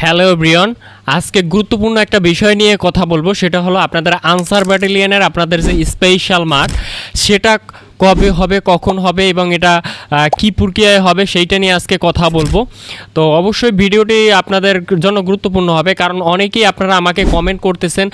Hello Brian আজকে গুরুত্বপূর্ণ একটা বিষয় নিয়ে কথা বলব, সেটা হলো আপনাদের আনসার ব্যাটালিয়নের আপনাদের যে স্পেশাল মাঠ সেটা কবে হবে, কখন হবে এবং এটা কি প্রক্রিয়ায় হবে সেইটা নিয়ে আজকে কথা বলব। তো অবশ্যই ভিডিওটি আপনাদের জন্য গুরুত্বপূর্ণ হবে কারণ অনেকেই আপনারা আমাকে কমেন্ট করতেছেন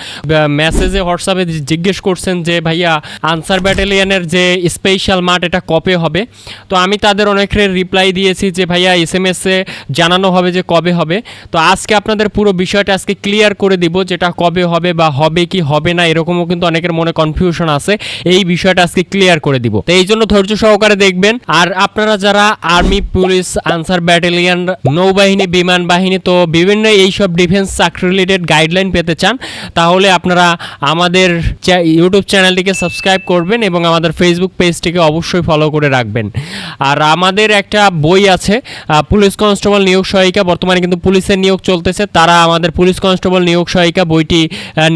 মেসেজে হোয়াটসঅ্যাপে জিজ্ঞেস করছেন যে, ভাইয়া আনসার ব্যাটালিয়নের যে স্পেশাল মাঠ, এটা কবে হবে? তো আমি তাদের অনেকের রিপ্লাই দিয়েছি যে, ভাইয়া এস এম এসে জানানো হবে যে, কবে হবে? তো আজকে আপনাদের পুরো বিষয়টা আজকে ক্লিয়ার করে দিব যেটা কবে হবে বা হবে কি হবে না, এরকমও কিন্তু অনেকের মনে কনফিউশন আছে। এই বিষয়টা আজকে ক্লিয়ার করে দিব। তো এই জন্য ধৈর্য সহকারে দেখবেন। আর আপনারা যারা আর্মি পুলিশ আনসার ব্যাটালিয়ন নৌবাহিনী, বিমান বাহিনী, তো বিভিন্ন এইসব ডিফেন্স চাকরি রিলেটেড গাইডলাইন পেতে চান, তাহলে আপনারা আমাদের ইউটিউব চ্যানেলটিকে সাবস্ক্রাইব করবেন এবং আমাদের ফেসবুক পেজটিকে অবশ্যই ফলো করে রাখবেন। আর আমাদের একটা বই আছে পুলিশ কনস্টেবল নিয়োগ সহায়িকা, বর্তমানে কিন্তু পুলিশের নিয়োগ চলতেছে, তারা আমাদের পুলিশ কনস্টেবল নিয়োগ সহায়িকা বইটি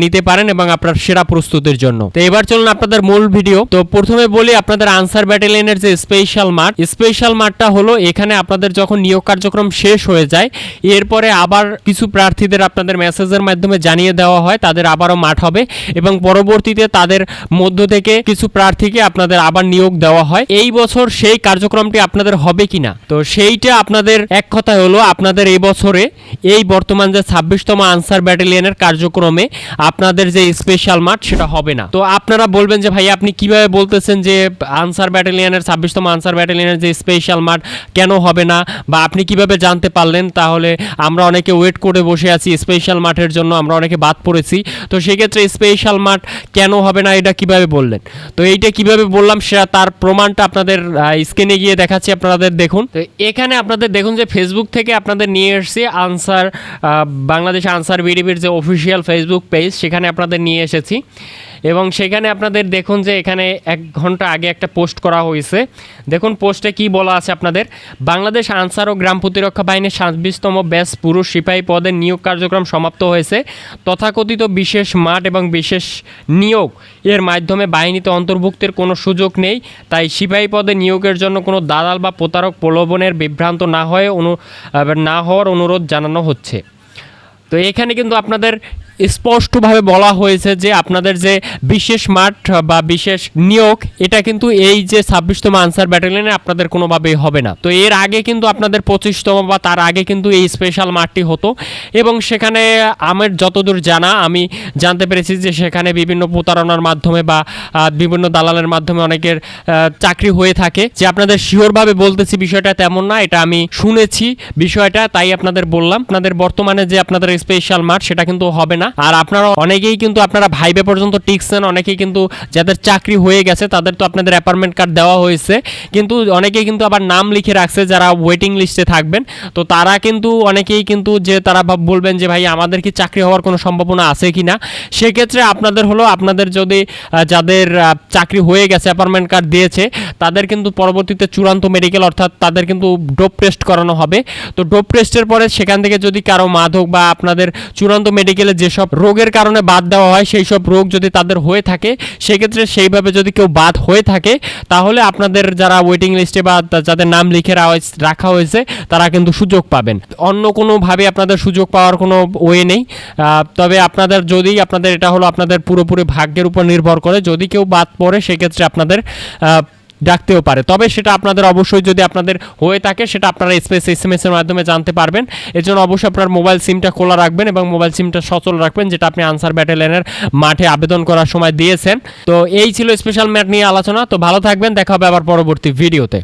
নিতে পারেন এবং আপনার সেরা প্রস্তুতির জন্য। তো এবার চলুন আপনাদের মূল ভিডিও তো প্রথমে বলি আপনাদের আনসার ব্যাটালিয়নের যে স্পেশাল মাঠ স্পেশাল মাঠটা হলো এখানে আপনাদের যখন নিয়োগ কার্যক্রম শেষ হয়ে যায়, এরপরে আবার কিছু প্রার্থীদের আপনাদের মেসেজের মাধ্যমে জানিয়ে দেওয়া হয়, তাদের আবারও মাঠ হবে এবং পরবর্তীতে তাদের মধ্য থেকে কিছু প্রার্থীকে আপনাদের আবার নিয়োগ দেওয়া হয়। এই বছর সেই কার্যক্রমটি আপনাদের হবে কিনা? তো সেইটা আপনাদের এক কথায় হলো আপনাদের এই বছরে এই বর্তমান যে ছাব্বিশতম আনসার ব্যাটালিয়নের কার্যক্রমে আপনাদের যে স্পেশাল মাঠ, সেটা হবে না। তো আপনারা বলবেন যে ভাই আপনি কীভাবে বলতেছেন যে আনসার ব্যাটালিয়নের, ছাব্বিশতম আনসার ব্যাটালিয়নের যে স্পেশাল মাঠ, কেন হবে না? বা আপনি কীভাবে জানতে পারলেন? তাহলে আমরা অনেকে ওয়েট করে বসে আছি স্পেশাল মাঠের জন্য, আমরা অনেকে বাদ পড়েছি। তো সেক্ষেত্রে স্পেশাল মাঠ কেন হবে না? এটা কীভাবে বললেন? তো এইটা কীভাবে বললাম সেটা তার প্রমাণটা আপনাদের স্ক্রিনে গিয়ে দেখাচ্ছি, আপনাদের দেখুন। তো এখানে আপনাদের দেখুন যে ফেসবুক থেকে আপনাদের নিয়ে এসেছি আনসার বাংলাদেশ আনসার বিডিবির যে অফিসিয়াল ফেসবুক পেজ সেখানে আপনাদের নিয়ে এসেছি। এবং সেখানে আপনাদের দেখুন যে এখানে এক ঘণ্টা আগে একটা পোস্ট করা হয়েছে। দেখুন, পোস্টে কি বলা আছে আপনাদের? বাংলাদেশ আনসার ও গ্রাম প্রতিরক্ষা বাহিনীর ছাব্বিশতম ব্যাস পুরুষ সিপাহী পদের নিয়োগ কার্যক্রম সমাপ্ত হয়েছে। তথাকথিত বিশেষ মাঠ এবং বিশেষ নিয়োগ এর মাধ্যমে বাহিনীতে অন্তর্ভুক্তের কোনো সুযোগ নেই। তাই সিপাহী পদে নিয়োগের জন্য কোনো দালাল বা প্রতারক প্রলোভনের বিভ্রান্ত না হয়ে অনু না হওয়ার অনুরোধ জানানো হচ্ছে। তো এখানে কিন্তু আপনাদের স্পষ্টভাবে বলা হয়েছে যে আপনাদের যে বিশেষ মাঠ বা বিশেষ নিয়োগ, এটা কিন্তু এই যে ছাব্বিশতম আনসার ব্যাটালিয়নে আপনাদের কোনোভাবেই হবে না। তো এর আগে কিন্তু আপনাদের পঁচিশতম বা তার আগে কিন্তু এই স্পেশাল মাঠটি হতো এবং সেখানে আমার যতদূর জানা, আমি জানতে পেরেছি যে সেখানে বিভিন্ন প্রতারণার মাধ্যমে বা বিভিন্ন দালালের মাধ্যমে অনেকের চাকরি হয়ে থাকে। যে আপনাদের শিওরভাবে বলতেছি বিষয়টা তেমন না, এটা আমি শুনেছি বিষয়টা, তাই আপনাদের বললাম। আপনাদের বর্তমানে যে আপনাদের স্পেশাল মাঠ, সেটা কিন্তু হবে না। আর আপনারা অনেকেই কিন্তু আপনারা ভাইবে পর্যন্ত টিকছেন, অনেকেই কিন্তু যাদের চাকরি হয়ে গেছে তাদের তো আপনাদের অ্যাপার্টমেন্ট কার্ড দেওয়া হয়েছে। কিন্তু অনেকেই কিন্তু আবার নাম লিখে রাখছে যারা ওয়েটিং লিস্টে থাকবেন। তো তারা কিন্তু অনেকেই কিন্তু যে তারা বলবেন যে, ভাই, আমাদের কি চাকরি হওয়ার কোনো সম্ভাবনা আছে কি না সেক্ষেত্রে আপনাদের হলো আপনাদের যদি যাদের চাকরি হয়ে গেছে অ্যাপার্টমেন্ট কার্ড দিয়েছে, তাদের কিন্তু পরবর্তীতে চূড়ান্ত মেডিকেল অর্থাৎ তাদের কিন্তু ডোপ টেস্ট করানো হবে। তো ডোপ টেস্টের পরে সেখান থেকে যদি কারও মাদক বা আপনাদের চূড়ান্ত মেডিকেলে যেসব রোগের কারণে বাদ দেওয়া হয় সেই সব রোগ যদি তাদের হয়ে থাকে, সেক্ষেত্রে সেইভাবে যদি কেউ বাদ হয়ে থাকে, তাহলে আপনাদের যারা ওয়েটিং লিস্টে বা যাদের নাম লিখে রাখা হয়েছে, তারা কিন্তু সুযোগ পাবেন। অন্য কোনোভাবে আপনাদের সুযোগ পাওয়ার কোনো ওয়ে নেই। তবে আপনাদের যদি আপনাদের এটা হলো আপনাদের পুরোপুরি ভাগ্যের উপর নির্ভর করে। যদি কেউ বাদ পড়ে, সেক্ষেত্রে আপনাদের ডাকতেও পারে। তবে সেটা আপনাদের অবশ্যই যদি আপনাদের হয়ে থাকে, সেটা আপনারা স্পেস এস এম এর মাধ্যমে জানতে পারবেন। এর জন্য অবশ্যই আপনার মোবাইল সিমটা খোলা রাখবেন এবং মোবাইল সিমটা সচল রাখবেন, যেটা আপনি আনসার ব্যাটালিয়নের মাঠে আবেদন করার সময় দিয়েছেন। তো এই ছিল স্পেশাল ম্যাট নিয়ে আলোচনা। তো ভালো থাকবেন, দেখা হবে আবার পরবর্তী ভিডিওতে